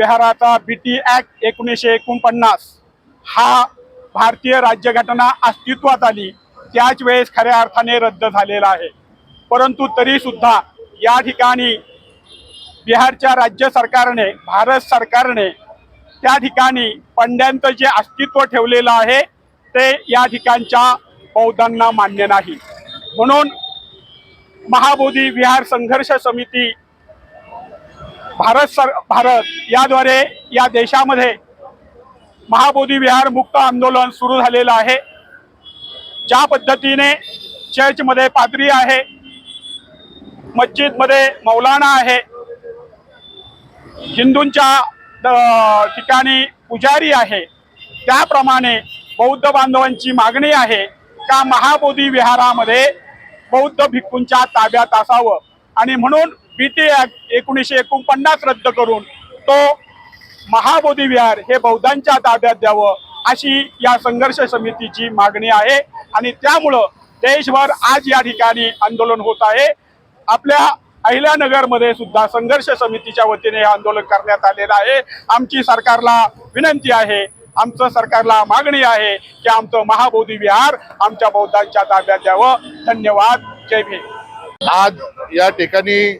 विहाराचा बी T act एकोणीसशे एकोणपन्नास हा भारतीय राज्यघटना अस्तित्वात आली. त्याच वेळेस खऱ्या अर्थाने रद्द झालेला आहे. परंतु तरीसुद्धा या ठिकाणी बिहारच्या राज्य सरकारने भारत सरकारने त्या ठिकाणी पंड्यांचं जे अस्तित्व ठेवलेलं आहे ते या ठिकाणच्या बौद्धांना मान्य नाही. म्हणून महाबोधी विहार संघर्ष समिती भारत सर भारत याद्वारे या देशामध्ये महाबोधी विहार मुक्त आंदोलन सुरू झालेलं आहे. ज्या पद्धतीने चर्चमध्ये पादरी आहे मस्जिदमध्ये मौलाना आहे हिंदूंच्या द- ठिकाणी पुजारी आहे त्याप्रमाणे बौद्ध बांधवांची मागणी आहे का महाबोधी विहारामध्ये बौद्ध भिक्खूंच्या ताब्यात असावं? आणि म्हणून बी टी एकोणीसशे एकोणपन्नास रद्द करून तो महाबोधी विहार हे बौद्धांच्या ताब्यात द्यावं अशी या संघर्ष समितीची मागणी आहे. आणि त्यामुळं देशभर आज या ठिकाणी आंदोलन होत आहे. आपल्या अहिल्यानगरमध्ये सुद्धा संघर्ष समितीच्या वतीने हे आंदोलन करण्यात आलेलं आहे. आमची सरकारला विनंती आहे आमचं सरकारला मागणी आहे की आमचं महाबोधी विहार आमच्या बौद्धांच्या ताब्यात द्यावं. धन्यवाद. जय भीम. आज या ठिकाणी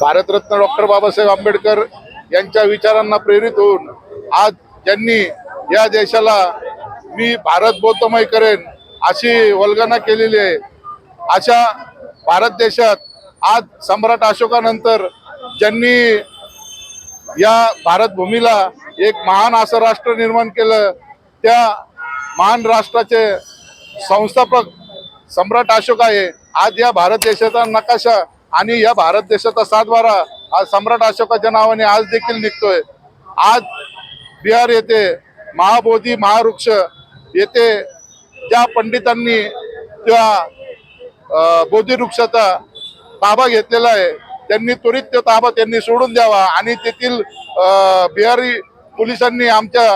भारतरत्न डॉक्टर बाबासाहेब आंबेडकर यांच्या विचारांना प्रेरित होऊन आज ज्यांनी या देशाला मी भारत बौद्धमय करेन अशी वल्गना केलेली आहे. अशा भारत देशात आज सम्राट अशोकानंतर ज्यांनी या भारत भूमीला एक महान असं राष्ट्र निर्माण केलं त्या महान राष्ट्राचे संस्थापक सम्राट अशोक आहे. आज या भारत देशाचा नकाशा आणि या भारत देशाचा सातबारा आज सम्राट अशोकाच्या नावाने आज देखील निघतोय. आज बिहार येथे महाबोधी महावृक्ष येथे ज्या पंडितांनी त्या बोधीवृक्षाचा बोधी वृक्षाचा ताबा घेतलेला आहे त्यांनी त्वरित तो ताबा त्यांनी सोडून द्यावा आणि तेथील बिहारी पोलिसांनी आमच्या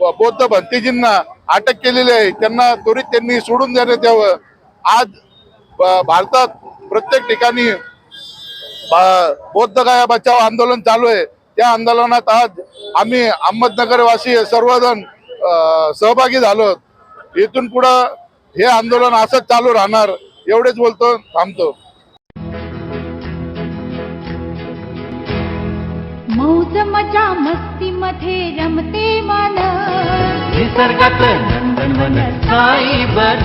ब- बौद्ध भंतीजींना अटक केलेली आहे. त्यांना त्वरित त्यांनी सोडून देण्यात यावं. आज ब- भारतात प्रत्येक ठिकाणी बौद्ध गाया बचाव आंदोलन चालू आहे. त्या आंदोलनात आज आम्ही अहमदनगर वासी सर्वजण सहभागी झालो. इथून पुढं हे आंदोलन असंच चालू राहणार एवढेच बोलतो थांबतो. मौज मजा मस्ती मध्ये रमते मन निसर्गात नंदनवन साई बन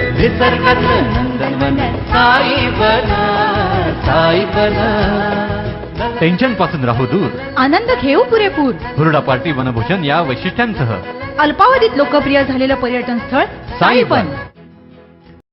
नंदनवन साई बन साई बन. टेन्शनपासून राहू दूर. आनंद घेऊ पुरेपूर. हुरडा पार्टी वनभूषण या वैशिष्ट्यांसह. अल्पावधीत लोकप्रिय झालेलं पर्यटन स्थळ साईपन